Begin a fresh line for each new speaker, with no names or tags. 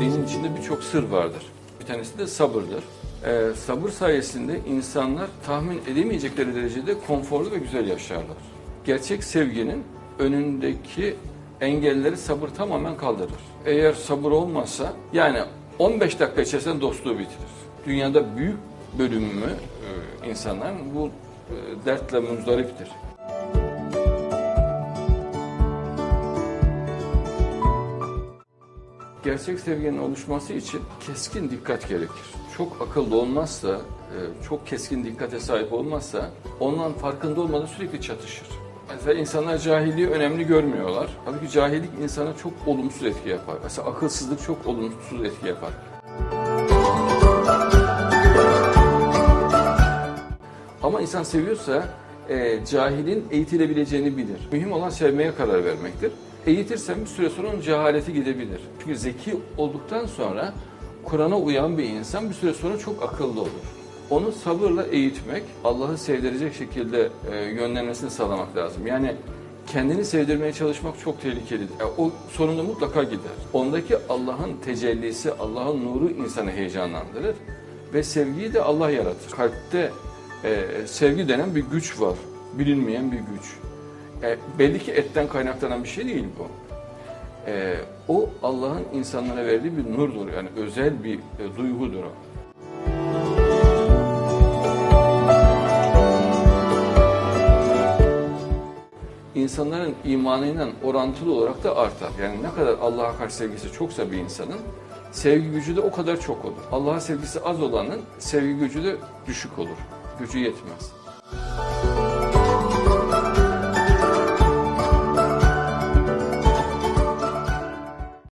Dinin içinde birçok sır vardır. Bir tanesi de sabırdır. Ee, sabır sayesinde insanlar tahmin edemeyecekleri derecede konforlu ve güzel yaşarlar. Gerçek sevginin önündeki engelleri sabır tamamen kaldırır. Eğer sabır olmazsa yani 15 dakika içerisinde dostluğu bitirir. Dünyada büyük bölümü e, insanların bu e, dertle muzdariptir. Gerçek sevginin oluşması için keskin dikkat gerekir. Çok akıllı olmazsa, e, çok keskin dikkate sahip olmazsa ondan farkında olmadan sürekli çatışır. Mesela insanlar cahilliği önemli görmüyorlar. Halbuki cahillik insana çok olumsuz etki yapar. Mesela akılsızlık çok olumsuz etki yapar. Ama insan seviyorsa e, cahilin eğitilebileceğini bilir. Mühim olan sevmeye karar vermektir. Eğitirsen bir süre sonra onun cehaleti gidebilir. Çünkü zeki olduktan sonra Kur'an'a uyan bir insan bir süre sonra çok akıllı olur. Onu sabırla eğitmek, Allah'ı sevdirecek şekilde e, yönlenmesini sağlamak lazım. Yani kendini sevdirmeye çalışmak çok tehlikelidir. Yani o sonunda mutlaka gider. Ondaki Allah'ın tecellisi, Allah'ın nuru insanı heyecanlandırır ve sevgiyi de Allah yaratır. Kalpte e, sevgi denen bir güç var, bilinmeyen bir güç. E, belli ki etten kaynaklanan bir şey değil bu. E, o Allah'ın insanlara verdiği bir nurdur, yani özel bir e, duygudur o. insanların imanıyla orantılı olarak da artar. Yani ne kadar Allah'a karşı sevgisi çoksa bir insanın sevgi gücü de o kadar çok olur. Allah'a sevgisi az olanın sevgi gücü de düşük olur. Gücü yetmez.